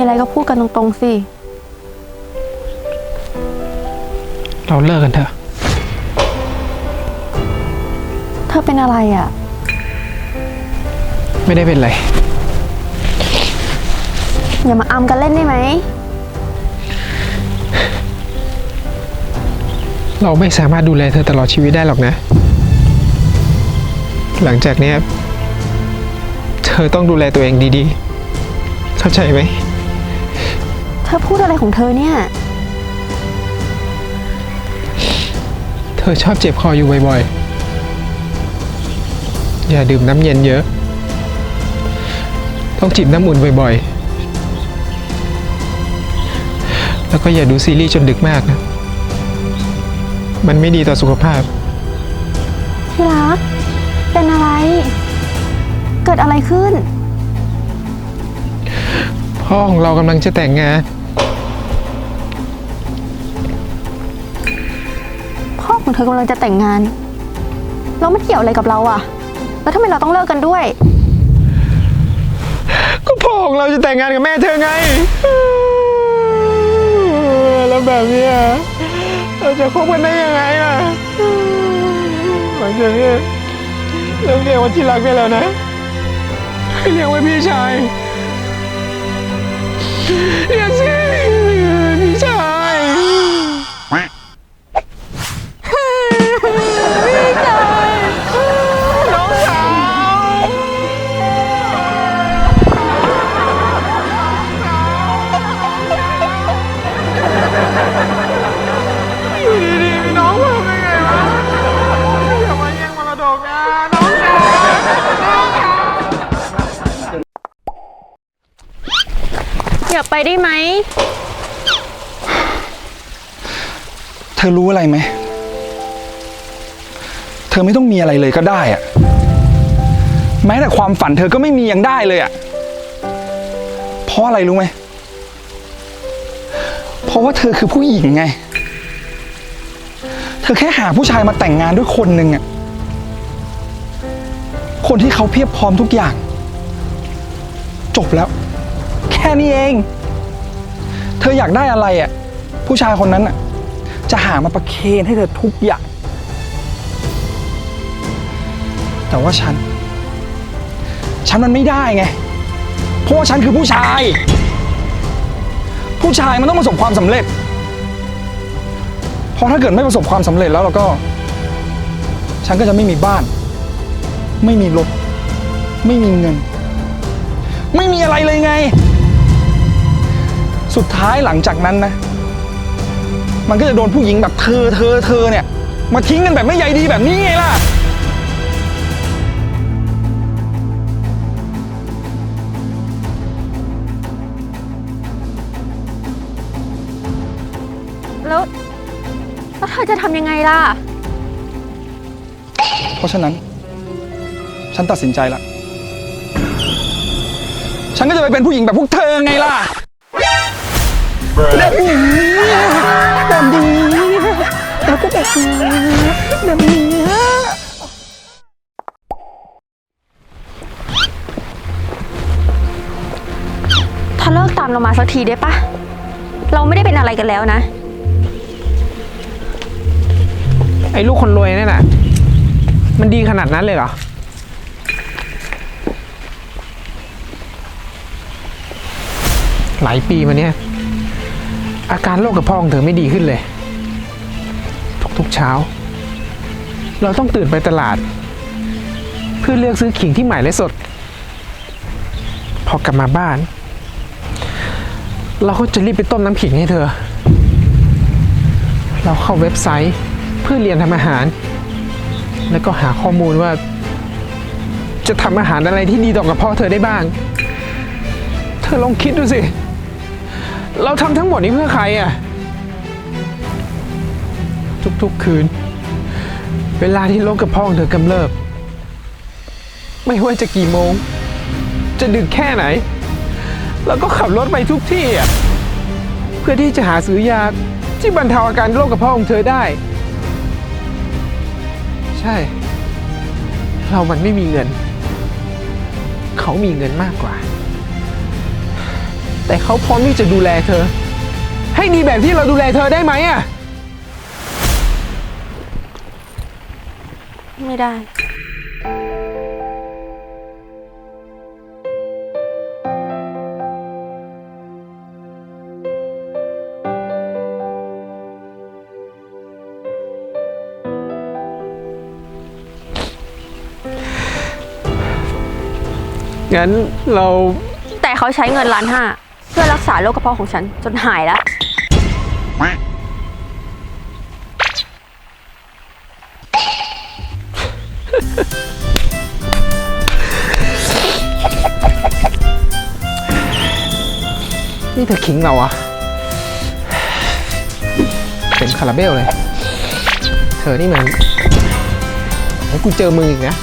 อะไรก็พูดกันตรงๆสิ เราเลิกกันเถอะ เธอเป็นอะไรอะ่ะ ไม่ได้เป็นไร อย่ามาอำกันเล่นได้ไหม เราไม่สามารถดูแลเธอตลอดชีวิตได้หรอกนะ หลังจากเนี้ยเธอต้องดูแลตัวเองดีๆ เข้าใจไหมเธอพูดอะไรของเธอเนี่ย เธอชอบเจ็บคออยู่บ่อยๆ อย่าดื่มน้ำเย็นเยอะ ต้องจิบน้ำอุ่นบ่อยๆ แล้วก็อย่าดูซีรีส์จนดึกมากนะ มันไม่ดีต่อสุขภาพ ที่รัก เป็นอะไร เกิดอะไรขึ้นพ่อของเรากำลังจะแต่งงาน ของเธอกำลังจะแต่งงาน เราไม่เกี่ยวอะไรกับเราอะแล้วทำไมเราต้องเลิกกันด้วย ก็พ่อของเราจะแต่งงานกับแม่เธอไง แล้วแบบเนี้ยเราจะคบกันได้ยังไงล่ะหลังจากนี้เลิกเรียกว่าที่รักได้แล้วนะให้เรียกว่าพี่ชายเรียกสิ อย่าไปได้ไหม เธอรู้อะไรไหม เธอไม่ต้องมีอะไรเลยก็ได้อะแม้แต่ความฝันเธอก็ไม่มียังได้เลยอะเพราะอะไรรู้ไหม เพราะว่าเธอคือผู้หญิงไง เธอแค่หาผู้ชายมาแต่งงานด้วยคนหนึ่งอะคนที่เขาเพียบพร้อมทุกอย่าง จบแล้ว แค่นี้เอง เธออยากได้อะไรอะ ผู้ชายคนนั้นอะ จะหามาประเคนให้เธอทุกอย่าง แต่ว่าฉัน ฉันมันไม่ได้ไง เพราะว่าฉันคือผู้ชาย ผู้ชายมันต้องประสบความสำเร็จ เพราะถ้าเกิดไม่ประสบความสำเร็จแล้วเราก็ ฉันก็จะไม่มีบ้าน ไม่มีรถ ไม่มีเงิน ไม่มีอะไรเลยไง สุดท้ายหลังจากนั้นนะ มันก็จะโดนผู้หญิงแบบเธอเธอเธอเนี่ย มาทิ้งกันแบบไม่ใยดีแบบนี้ไงล่ะ แล้วแล้วเธอจะทำยังไงล่ะ เพราะฉะนั้น ฉันตัดสินใจละ ฉันก็จะไปเป็นผู้หญิงแบบพวกเธอไงล่ะ แบบนี้แบบนี้แล้วก็แบบนี้แบบนี้เธอเลิกตามเรามาสักทีได้ปะ เราไม่ได้เป็นอะไรกันแล้วนะ ไอ้ลูกคนรวยนั่นน่ะมันดีขนาดนั้นเลยเหรอ หลายปีมาเนี้ย อาการโรคกระเพาะของเธอไม่ดีขึ้นเลย ทุกๆเช้า เราต้องตื่นไปตลาด เพื่อเลือกซื้อขิงที่ใหม่และสด พอกลับมาบ้าน เราก็จะรีบไปต้มน้ำขิงให้เธอ เราเข้าเว็บไซต์เพื่อเรียนทำอาหาร แล้วก็หาข้อมูลว่า จะทำอาหารอะไรที่ดีต่อกระเพาะเธอได้บ้าง เธอลองคิดดูสิ เราทำทั้งหมดนี้เพื่อใครอะ ทุกๆคืน เวลาที่โรคกระเพาะของเธอกำเริบ ไม่ว่าจะกี่โมง จะดึกแค่ไหน เราก็ขับรถไปทุกที่อะ เพื่อที่จะหาซื้อยาที่บรรเทาอาการโรคกระเพาะของเธอได้ ใช่ เรามันไม่มีเงิน เขามีเงินมากกว่า แต่เขาพร้อมที่จะดูแลเธอ ให้ดีแบบที่เราดูแลเธอได้ไหมอะไม่ได้ งั้นเราแต่เขาใช้เงินล้านห้า เพื่อรักษาโรคกระเพาะของฉันจนหายแล้ว นี่เธอขิงเราอะเป็นคาราเบลเลย เธอนี่มันให้กูเจอมึงอีกนะ